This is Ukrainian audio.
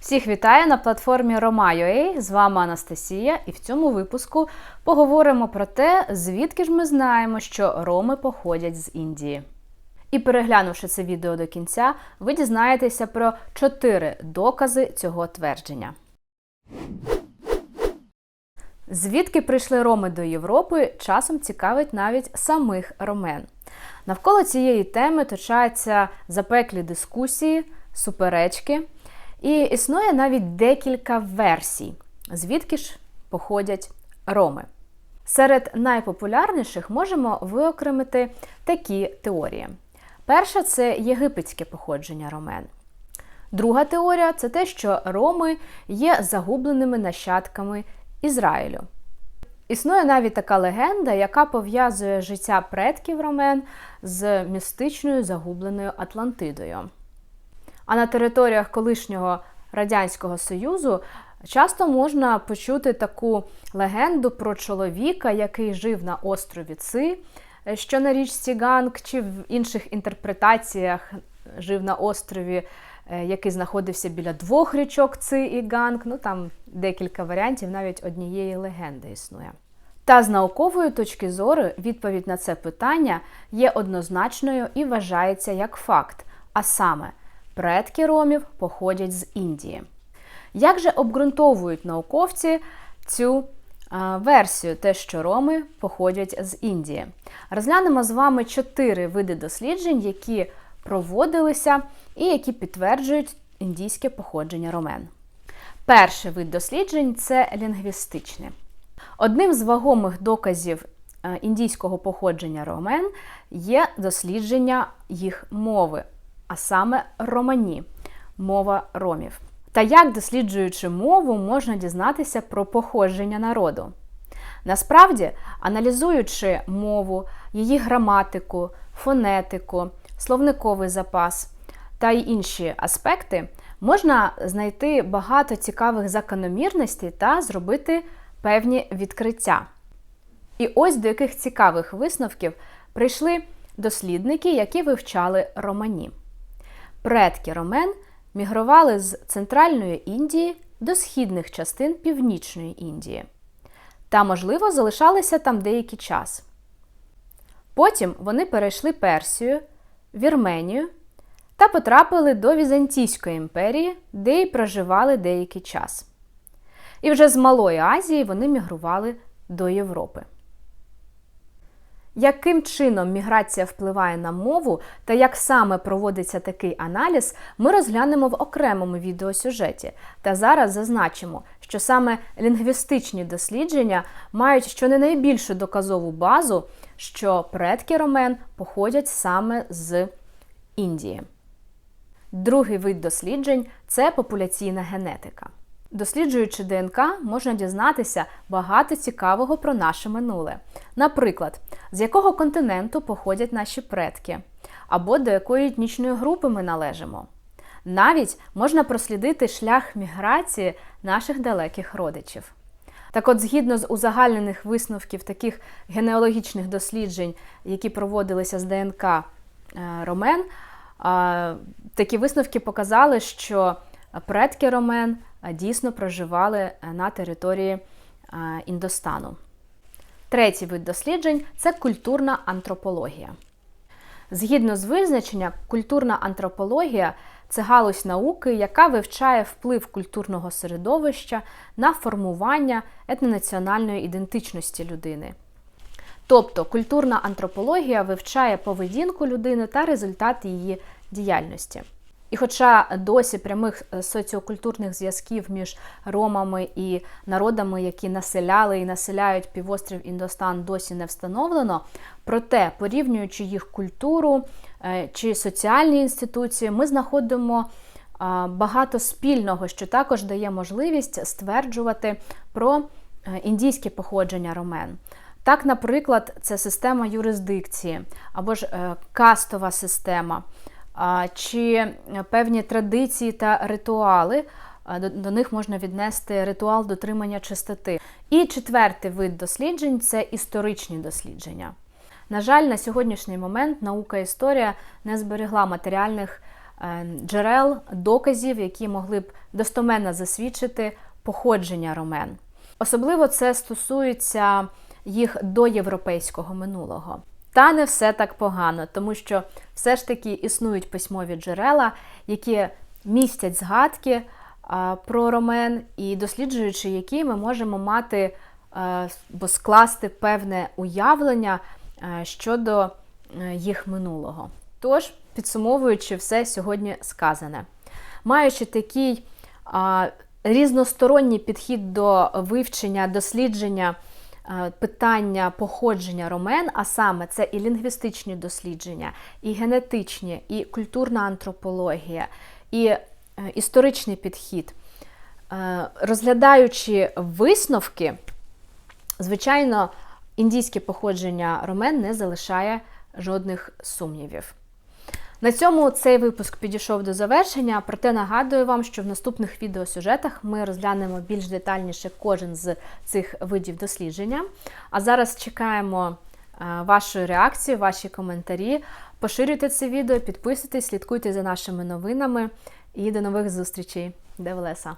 Всіх вітаю на платформі Roma.ua. З вами Анастасія, і в цьому випуску поговоримо про те, звідки ж ми знаємо, що роми походять з Індії. І переглянувши це відео до кінця, ви дізнаєтеся про чотири докази цього твердження. Звідки прийшли роми до Європи, часом цікавить навіть самих ромен. Навколо цієї теми точаються запеклі дискусії, суперечки, і існує навіть декілька версій, звідки ж походять роми. Серед найпопулярніших можемо виокремити такі теорії. Перша це єгипетське походження ромен. Друга теорія це те, що роми є загубленими нащадками Ізраїлю. Існує навіть така легенда, яка пов'язує життя предків ромен з містичною загубленою Атлантидою. А на територіях колишнього Радянського Союзу часто можна почути таку легенду про чоловіка, який жив на острові Ци, що на річці Ганг, чи в інших інтерпретаціях жив на острові, е, який знаходився біля двох річок Ци і Ганг. Ну там декілька варіантів, навіть однієї легенди існує. Та з наукової точки зору відповідь на це питання є однозначною і вважається як факт, а саме предки ромів походять з Індії. Як же обґрунтовують науковці цю версію, те, що роми походять з Індії? Розглянемо з вами чотири види досліджень, які проводилися і які підтверджують індійське походження ромен. Перший вид досліджень це лінгвістичне. Одним з вагомих доказів індійського походження ромен є дослідження їх мови, а саме романі мова ромів. Та як, досліджуючи мову, можна дізнатися про походження народу? Насправді, аналізуючи мову, її граматику, фонетику, словниковий запас та й інші аспекти, можна знайти багато цікавих закономірностей та зробити певні відкриття. І ось до яких цікавих висновків прийшли дослідники, які вивчали романі. Предки ромен мігрували з Центральної Індії до східних частин Північної Індії та, можливо, залишалися там деякий час. Потім вони перейшли Персію, Вірменію та потрапили до Візантійської імперії, де й проживали деякий час. І вже з Малої Азії вони мігрували до Європи. Яким чином міграція впливає на мову та як саме проводиться такий аналіз, ми розглянемо в окремому відеосюжеті. Та зараз зазначимо, що саме лінгвістичні дослідження мають що не найбільшу доказову базу, що предки ромен походять саме з Індії. Другий вид досліджень це популяційна генетика. Досліджуючи ДНК, можна дізнатися багато цікавого про наше минуле. Наприклад, з якого континенту походять наші предки, або до якої етнічної групи ми належимо. Навіть можна прослідити шлях міграції наших далеких родичів. Так от, згідно з узагальнених висновків таких генеалогічних досліджень, які проводилися з ДНК е, ромен, такі висновки показали, що предки ромен дійсно проживали на території Індостану. Третій вид досліджень це культурна антропологія. Згідно з визначення, культурна антропологія це галузь науки, яка вивчає вплив культурного середовища на формування етнонаціональної ідентичності людини. Тобто культурна антропологія вивчає поведінку людини та результати її діяльності. І хоча досі прямих е, соціокультурних зв'язків між ромами і народами, які населяли і населяють півострів Індостан, досі не встановлено. Проте, порівнюючи їх культуру е, чи соціальні інституції, ми знаходимо багато спільного, що також дає можливість стверджувати про е, індійське походження ромен. Так, наприклад, це система юрисдикції або ж кастова система чи певні традиції та ритуали. До них можна віднести ритуал дотримання чистоти. І четвертий вид досліджень це історичні дослідження. На жаль, на сьогоднішній момент наука історія не зберегла матеріальних е, джерел, доказів, які могли б достоменно засвідчити походження ромен. Особливо це стосується їх доєвропейського минулого. Та не все так погано, тому що все ж таки існують письмові джерела, які містять згадки про ромен, і досліджуючи які, ми можемо мати а, бо скласти певне уявлення щодо е, їх минулого. Тож, підсумовуючи все сьогодні сказане, маючи такий різносторонній підхід до вивчення, дослідження е, питання походження ромен, а саме це і лінгвістичні дослідження, і генетичні, і культурна антропологія, і е, історичний підхід. Е, Розглядаючи висновки, звичайно, індійське походження ромен не залишає жодних сумнівів. На цьому цей випуск підійшов до завершення, проте нагадую вам, що в наступних відеосюжетах ми розглянемо більш детальніше кожен з цих видів дослідження. А зараз чекаємо е, вашої реакції, ваші коментарі. Поширюйте це відео, підписуйтесь, слідкуйте за нашими новинами і до нових зустрічей. Де Велеса!